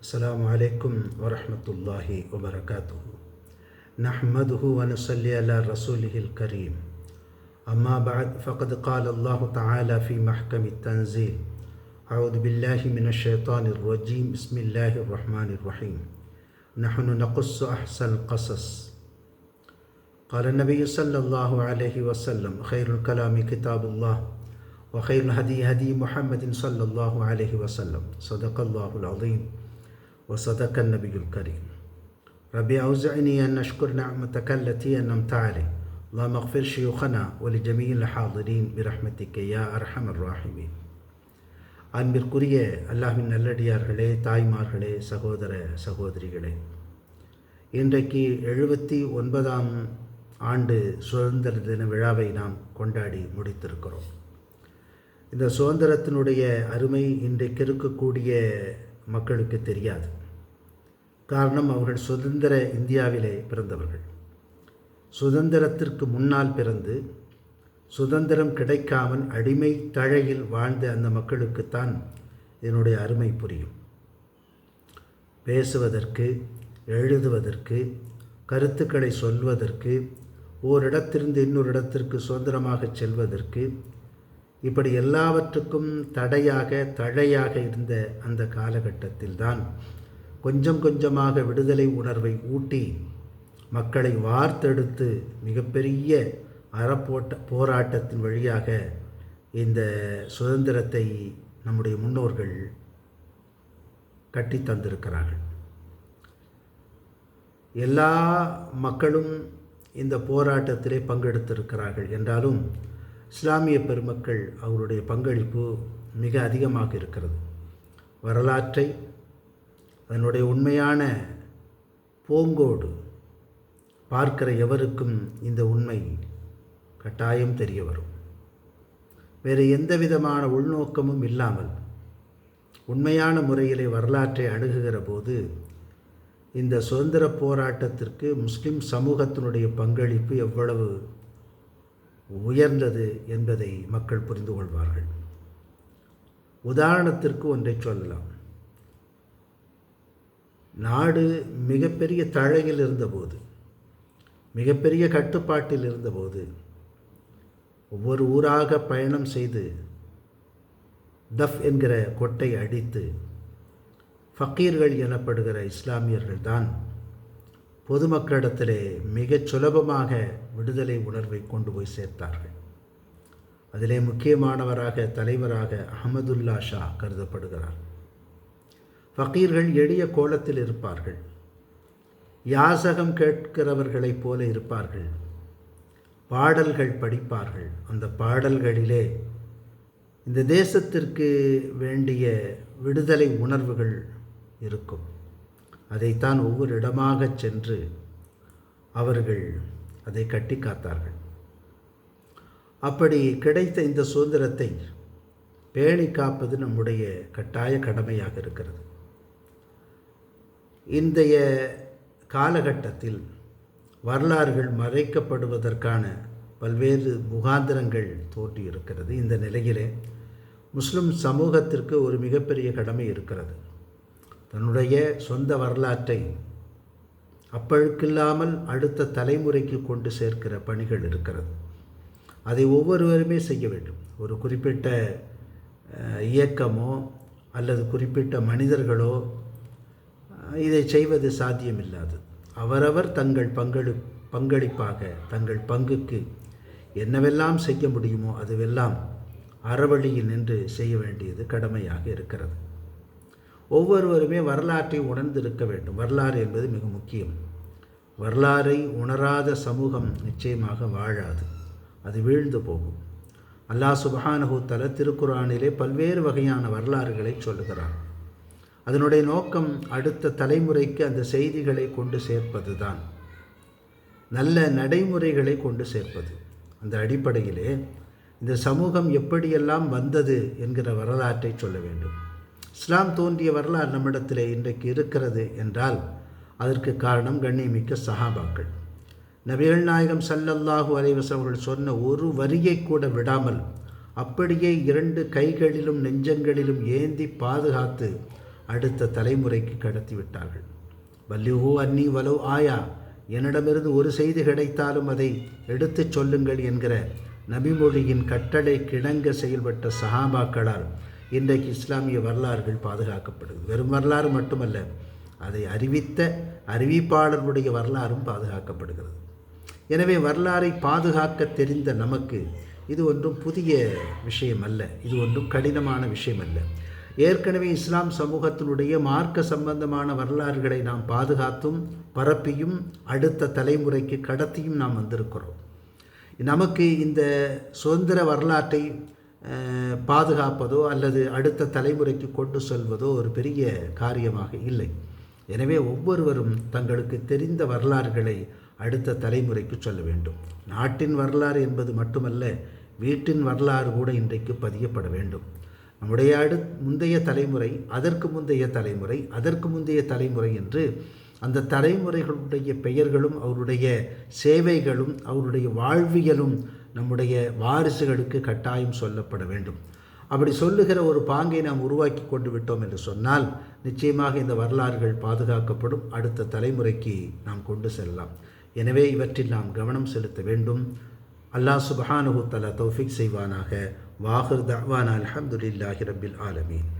السلام عليكم ورحمة الله وبركاته. نحمده ونصلي على رسوله الكريم. أما بعد فقد قال الله تعالى في محكم التنزيل أعوذ بالله من الشيطان الرجيم. بسم الله الرحمن الرحيم. نحن نقص أحسن القصص. قال النبي صلى الله عليه وسلم خير الكلام كتاب الله وخير الهدي هدي محمد صلى الله عليه وسلم. صدق الله العظيم. وصدق النبي الكريم ربي أوزعني أن أشكر نعمتك التي أنعمت علي اللهم اغفر شيوخنا ولجميع الحاضرين برحمتك يا أرحم الراحمين அன்பிற்குரிய அல்லாஹ்வின் நல்லடியார்களே தாய்மார்களே சகோதர சகோதரிகளே இன்றைக்கு எழுபத்தி ஒன்பதாம் ஆண்டு சுதந்திர தின விழாவை நாம் கொண்டாடி முடித்திருக்கிறோம் இந்த சுதந்திரத்தினுடைய அருமை இன்றைக்கு இருக்கக்கூடிய மக்களுக்கு தெரியாது. காரணம் அவர்கள் சுதந்திர இந்தியாவிலே பிறந்தவர்கள். சுதந்திரத்திற்கு முன்னால் பிறந்து சுதந்திரம் கிடைக்காமல் அடிமை தழையில் வாழ்ந்த அந்த மக்களுக்குத்தான் இதனுடைய அருமை புரியும். பேசுவதற்கு எழுதுவதற்கு கருத்துக்களை சொல்வதற்கு ஓரிடத்திலிருந்து இன்னொரு இடத்திற்கு சுதந்திரமாக செல்வதற்கு இப்படி எல்லாவற்றுக்கும் தடையாக தழையாக இருந்த அந்த காலகட்டத்தில்தான் கொஞ்சம் கொஞ்சமாக விடுதலை உணர்வை ஊட்டி மக்களை வார்த்தெடுத்து மிகப்பெரிய அறப்போட்ட போராட்டத்தின் வழியாக இந்த சுதந்திரத்தை நம்முடைய முன்னோர்கள் கட்டி தந்திருக்கிறார்கள். எல்லா மக்களும் இந்த போராட்டத்திலே பங்கெடுத்திருக்கிறார்கள் என்றாலும் இஸ்லாமிய பெருமக்கள் அவருடைய பங்களிப்பு மிக அதிகமாக இருக்கிறது. வரலாற்றை அதனுடைய உண்மையான போங்கோடு பார்க்கிற எவருக்கும் இந்த உண்மை கட்டாயம் தெரிய வரும். வேறு எந்த விதமான உள்நோக்கமும் இல்லாமல் உண்மையான முறையிலே வரலாற்றை அணுகுகிற போது இந்த சுதந்திர போராட்டத்திற்கு முஸ்லிம் சமூகத்தினுடைய பங்களிப்பு எவ்வளவு உயர்ந்தது என்பதை மக்கள் புரிந்து கொள்வார்கள். உதாரணத்திற்கு ஒன்றை சொல்லலாம். நாடு மிகப்பெரிய தழையில் இருந்தபோது மிகப்பெரிய கட்டுப்பாட்டில் இருந்தபோது ஒவ்வொரு ஊராக பயணம் செய்து தஃப் என்கிற கொட்டை அடித்து ஃபக்கீர்கள் எனப்படுகிற இஸ்லாமியர்கள்தான் பொதுமக்களிடத்திலே மிகச் சுலபமாக விடுதலை உணர்வை கொண்டு போய் சேர்த்தார்கள். அதிலே முக்கியமானவராக தலைவராக அகமதுல்லா ஷா கருதப்படுகிறார். ஃபக்கீர்கள் எளிய கோலத்தில் இருப்பார்கள். யாசகம் கேட்கிறவர்களைப் போல இருப்பார்கள். பாடல்கள் படிப்பார்கள். அந்த பாடல்களிலே இந்த தேசத்திற்கு வேண்டிய விடுதலை உணர்வுகள் இருக்கும். அதைத்தான் ஒவ்வொரு இடமாக சென்று அவர்கள் அதை கட்டி காத்தார்கள். அப்படி கிடைத்த இந்த சுதந்திரத்தை பேணி காப்பது நம்முடைய கட்டாய கடமையாக இருக்கிறது. இன்றைய காலகட்டத்தில் வரலாறுகள் மறைக்கப்படுவதற்கான பல்வேறு முகாந்திரங்கள் தோன்றியிருக்கிறது. இந்த நிலையிலே முஸ்லிம் சமூகத்திற்கு ஒரு மிகப்பெரிய கடமை இருக்கிறது. தன்னுடைய சொந்த வரலாற்றை அப்பழுக்கில்லாமல் அடுத்த தலைமுறைக்கு கொண்டு சேர்க்கிற பணிகள் இருக்கிறது. அதை ஒவ்வொருவருமே செய்ய வேண்டும். ஒரு குறிப்பிட்ட இயக்கமோ அல்லது குறிப்பிட்ட மனிதர்களோ இதை செய்வது சாத்தியமில்லாது. அவரவர் தங்கள் பங்களி பங்களிப்பாக தங்கள் பங்குக்கு என்னவெல்லாம் செய்ய முடியுமோ அதுவெல்லாம் அறவழியில் நின்று செய்ய வேண்டியது கடமையாக இருக்கிறது. ஒவ்வொருவருமே வரலாற்றை உணர்ந்திருக்க வேண்டும். வரலாறு என்பது மிக முக்கியம். வரலாறை உணராத சமூகம் நிச்சயமாக வாழாது. அது வீழ்ந்து போகும். அல்லாஹ் சுபஹானஹூத்தல திருக்குறானிலே பல்வேறு வகையான வரலாறுகளை சொல்லுகிறார் அதனுடைய நோக்கம் அடுத்த தலைமுறைக்கு அந்த செய்திகளை கொண்டு சேர்ப்பது தான் நல்ல நடைமுறைகளை கொண்டு சேர்ப்பது. அந்த அடிப்படையிலே இந்த சமூகம் எப்படியெல்லாம் வந்தது என்கிற வரலாற்றை சொல்ல வேண்டும். இஸ்லாம் தோன்றிய வரலாறு நம்மிடத்தில் இன்றைக்கு இருக்கிறது என்றால் அதற்கு காரணம் கண்ணியமிக்க சஹாபாக்கள். நபிகள் நாயகம் சல்லல்லாஹூ அலைவசம் அவர்கள் சொன்ன ஒரு வரியை கூட விடாமல் அப்படியே இரண்டு கைகளிலும் நெஞ்சங்களிலும் ஏந்தி பாதுகாத்து அடுத்த தலைமுறைக்கு கடத்தி விட்டார்கள். வல்லிஹூ அன்னி வலோ ஆயா என்னிடமிருந்து ஒரு செய்தி கிடைத்தாலும் அதை எடுத்துச் சொல்லுங்கள் என்கிற நபிமொழியின் கட்டளை கிணங்க செயல்பட்ட சஹாபாக்களால் இன்றைக்கு இஸ்லாமிய வரலாறுகள் பாதுகாக்கப்படுது. வெறும் வரலாறு மட்டுமல்ல அதை அறிவித்த அறிவிப்பாளர்களுடைய வரலாறும் பாதுகாக்கப்படுகிறது. எனவே வரலாறை பாதுகாக்க தெரிந்த நமக்கு இது ஒன்றும் புதிய விஷயம் அல்ல இது ஒன்றும் கடினமான விஷயம் அல்ல ஏற்கனவே இஸ்லாம் சமூகத்தினுடைய மார்க்க சம்பந்தமான வரலாறுகளை நாம் பாதுகாத்தும் பரப்பியும் அடுத்த தலைமுறைக்கு கடத்தியும் நாம் வந்திருக்கிறோம். நமக்கு இந்த சுதந்திர வரலாற்றை பாதுகாப்பதோ அல்லது அடுத்த தலைமுறைக்கு கொண்டு செல்வதோ ஒரு பெரிய காரியமாக இல்லை. எனவே ஒவ்வொருவரும் தங்களுக்கு தெரிந்த வரலாறுகளை அடுத்த தலைமுறைக்கு சொல்ல வேண்டும். நாட்டின் வரலாறு என்பது மட்டுமல்ல வீட்டின் வரலாறு கூட இன்றைக்கு பதியப்பட வேண்டும். நம்முடைய அடு முந்தைய தலைமுறை அதற்கு முந்தைய தலைமுறை அதற்கு முந்தைய தலைமுறை என்று அந்த தலைமுறைகளுடைய பெயர்களும் அவருடைய சேவைகளும் அவருடைய வாழ்வியலும் நம்முடைய வாரிசுகளுக்கு கட்டாயம் சொல்லப்பட வேண்டும். அப்படி சொல்லுகிற ஒரு பாங்கை நாம் உருவாக்கி கொண்டு விட்டோம் என்று சொன்னால் நிச்சயமாக இந்த வரலாறுகள் பாதுகாக்கப்படும். அடுத்த தலைமுறைக்கு நாம் கொண்டு செல்லலாம். எனவே இவற்றில் நாம் கவனம் செலுத்த வேண்டும். அல்லாஹ் சுபஹானுஹு தலா தௌஃபிக் செய்வானாக. வாஹிர் தவானா அலமதுல்லாஹி ரபில் ஆலமீன்.